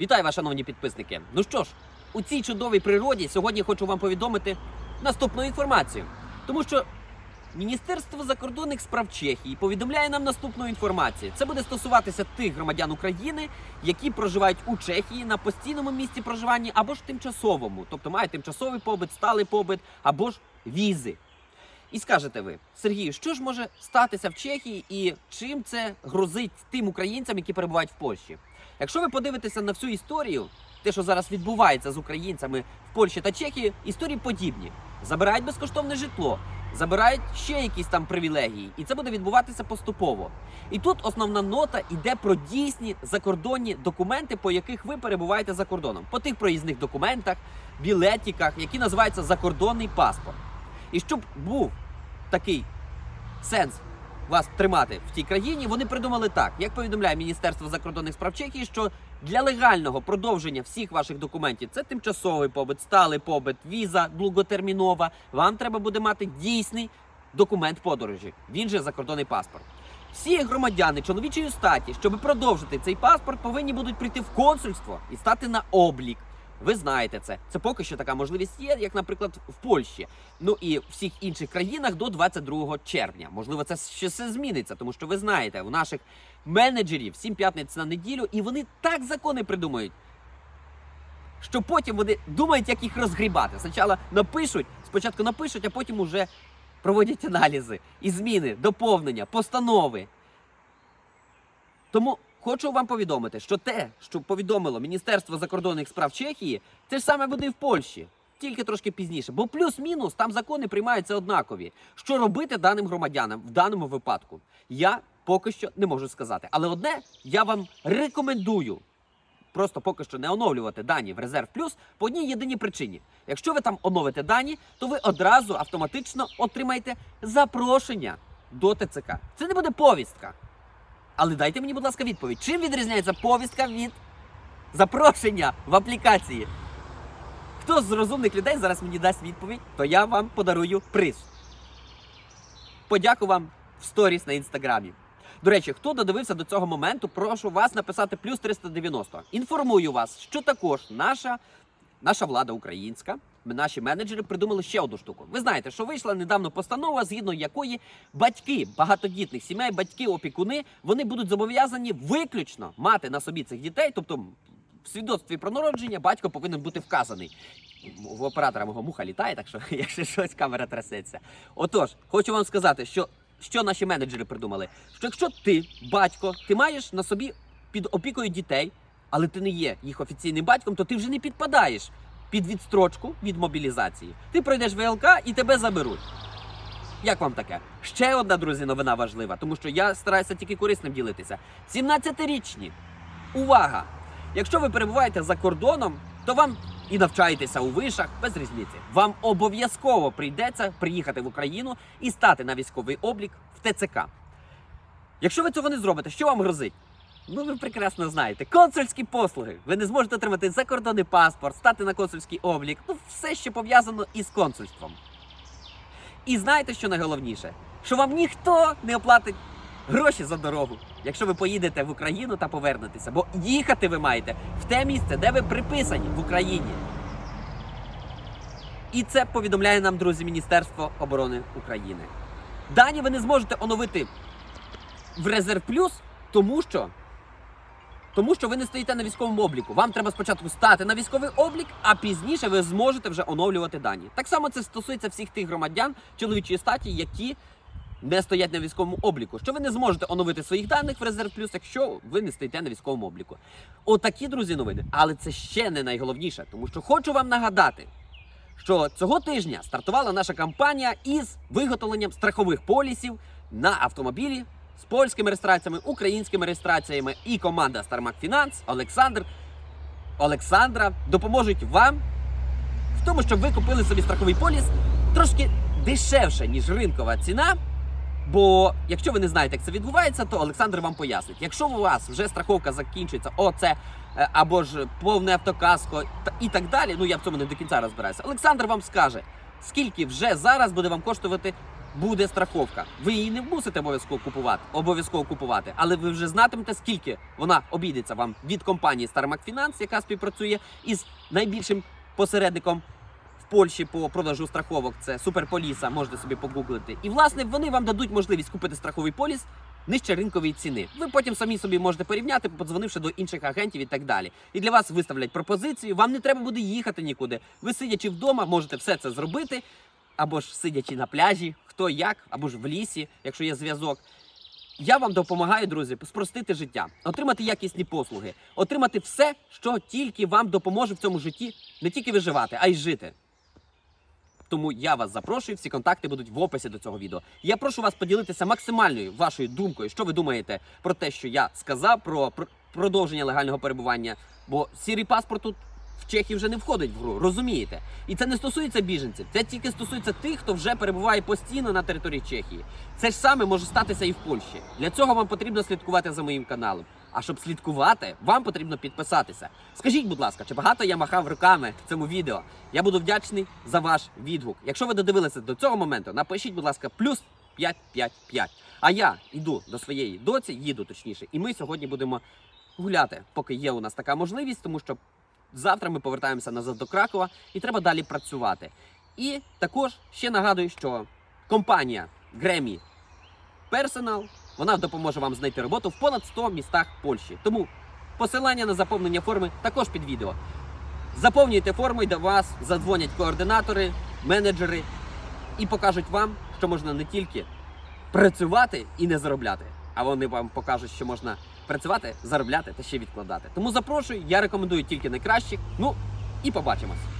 Вітаю вас, шановні підписники. Ну що ж, у цій чудовій природі сьогодні хочу вам повідомити наступну інформацію. Тому що Міністерство закордонних справ Чехії повідомляє нам наступну інформацію. Це буде стосуватися тих громадян України, які проживають у Чехії на постійному місці проживання або ж тимчасовому, тобто мають тимчасовий побит, сталий побит або ж візи. І скажете ви, Сергію, що ж може статися в Чехії і чим це грозить тим українцям, які перебувають в Польщі? Якщо ви подивитеся на всю історію, те, що зараз відбувається з українцями в Польщі та Чехії, історії подібні. Забирають безкоштовне житло, забирають ще якісь там привілегії, і це буде відбуватися поступово. І тут основна нота йде про дійсні закордонні документи, по яких ви перебуваєте за кордоном, по тих проїзних документах, білетиках, які називаються закордонний паспорт. І щоб був такий сенс вас тримати в тій країні, вони придумали так, як повідомляє Міністерство закордонних справ Чехії, що для легального продовження всіх ваших документів це тимчасовий побит, сталий побит, віза довготермінова. Вам треба буде мати дійсний документ подорожі. Він же закордонний паспорт. Всі громадяни чоловічої статі, щоб продовжити цей паспорт, повинні будуть прийти в консульство і стати на облік. Ви знаєте це. Це поки що така можливість є, як, наприклад, в Польщі. Ну і в всіх інших країнах до 22 червня. Можливо, це ще все зміниться, тому що ви знаєте, у наших менеджерів сім п'ятниць на неділю, і вони так закони придумають, що потім вони думають, як їх розгрібати. Спочатку напишуть, спочатку напишуть, а потім уже проводять аналізи і зміни, доповнення, постанови. Тому хочу вам повідомити, що те, що повідомило Міністерство закордонних справ Чехії, те ж саме буде і в Польщі. Тільки трошки пізніше, бо плюс-мінус там закони приймаються однакові. Що робити даним громадянам в даному випадку? Я поки що не можу сказати. Але одне я вам рекомендую просто поки що не оновлювати дані в резерв плюс по одній єдиній причині. Якщо ви там оновите дані, то ви одразу автоматично отримаєте запрошення до ТЦК. Це не буде повістка. Але дайте мені, будь ласка, відповідь. Чим відрізняється повістка від запрошення в аплікації? Хто з розумних людей зараз мені дасть відповідь, то я вам подарую приз. Подяку вам в сторіс на інстаграмі. До речі, хто додивився до цього моменту, прошу вас написати плюс 390. Інформую вас, що також наша, наша влада українська, наші менеджери придумали ще одну штуку. Ви знаєте, що вийшла недавно постанова, згідно якої батьки багатодітних сімей, батьки опікуни, вони будуть зобов'язані виключно мати на собі цих дітей, тобто в свідоцтві про народження батько повинен бути вказаний. В оператора мого муха літає, так що якщо щось камера трясеться. Отож, хочу вам сказати, що, що наші менеджери придумали: що якщо ти, батько, ти маєш на собі під опікою дітей, але ти не є їх офіційним батьком, то ти вже не підпадаєш під відстрочку від мобілізації. Ти пройдеш ВЛК і тебе заберуть. Як вам таке? Ще одна, друзі, новина важлива, тому що я стараюся тільки корисним ділитися. 17-річні. Увага! Якщо ви перебуваєте за кордоном, то вам і навчаєтеся у вишах без різниці. Вам обов'язково прийдеться приїхати в Україну і стати на військовий облік в ТЦК. Якщо ви цього не зробите, що вам грозить? Ну, ви прекрасно знаєте, консульські послуги. Ви не зможете отримати закордонний паспорт, стати на консульський облік. Ну, все, що пов'язано із консульством. І знаєте, що найголовніше? Що вам ніхто не оплатить гроші за дорогу, якщо ви поїдете в Україну та повернетеся. Бо їхати ви маєте в те місце, де ви приписані в Україні. І це повідомляє нам, друзі, Міністерство оборони України. Дані ви не зможете оновити в резерв плюс, тому що. Тому що ви не стоїте на військовому обліку. Вам треба спочатку стати на військовий облік, а пізніше ви зможете вже оновлювати дані. Так само це стосується всіх тих громадян чоловічої статі, які не стоять на військовому обліку. Що ви не зможете оновити своїх даних в резерв плюс, якщо ви не стоїте на військовому обліку. Отакі, друзі, новини. Але це ще не найголовніше, тому що хочу вам нагадати, що цього тижня стартувала наша кампанія із виготовленням страхових полісів на автомобілі з польськими реєстраціями, українськими реєстраціями і команда Starmac Finance Олександр Олександра допоможуть вам в тому, щоб ви купили собі страховий поліс трошки дешевше, ніж ринкова ціна. Бо якщо ви не знаєте, як це відбувається, то Олександр вам пояснить. Якщо у вас вже страховка закінчується, оце е, або ж повне автокаско і так далі. Ну я в цьому не до кінця розбираюся. Олександр вам скаже, скільки вже зараз буде вам коштувати буде страховка. Ви її не мусите обов'язково купувати, обов'язково купувати, але ви вже знатимете, скільки вона обійдеться вам від компанії Starmac Finance, яка співпрацює із найбільшим посередником в Польщі по продажу страховок. Це Суперполіса, можете собі погуглити. І власне вони вам дадуть можливість купити страховий поліс нижче ринкової ціни. Ви потім самі собі можете порівняти, подзвонивши до інших агентів і так далі. І для вас виставлять пропозицію. Вам не треба буде їхати нікуди. Ви сидячи вдома, можете все це зробити, або ж сидячи на пляжі, хто як, або ж в лісі, якщо є зв'язок. Я вам допомагаю, друзі, спростити життя, отримати якісні послуги, отримати все, що тільки вам допоможе в цьому житті не тільки виживати, а й жити. Тому я вас запрошую, всі контакти будуть в описі до цього відео. Я прошу вас поділитися максимальною вашою думкою, що ви думаєте про те, що я сказав, про продовження легального перебування. Бо сірий паспорт тут в Чехії вже не входить в гру, розумієте? І це не стосується біженців, це тільки стосується тих, хто вже перебуває постійно на території Чехії. Це ж саме може статися і в Польщі. Для цього вам потрібно слідкувати за моїм каналом. А щоб слідкувати, вам потрібно підписатися. Скажіть, будь ласка, чи багато я махав руками в цьому відео? Я буду вдячний за ваш відгук. Якщо ви додивилися до цього моменту, напишіть, будь ласка, плюс 555. А я йду до своєї доці, їду точніше, і ми сьогодні будемо гуляти, поки є у нас така можливість, тому що завтра ми повертаємося назад до Кракова і треба далі працювати. І також ще нагадую, що компанія Grammy Personal вона допоможе вам знайти роботу в понад 100 містах Польщі. Тому посилання на заповнення форми також під відео. Заповнюйте форму і до вас задзвонять координатори, менеджери і покажуть вам, що можна не тільки працювати і не заробляти, а вони вам покажуть, що можна працювати, заробляти та ще відкладати. Тому запрошую, я рекомендую тільки найкращих. Ну і побачимось.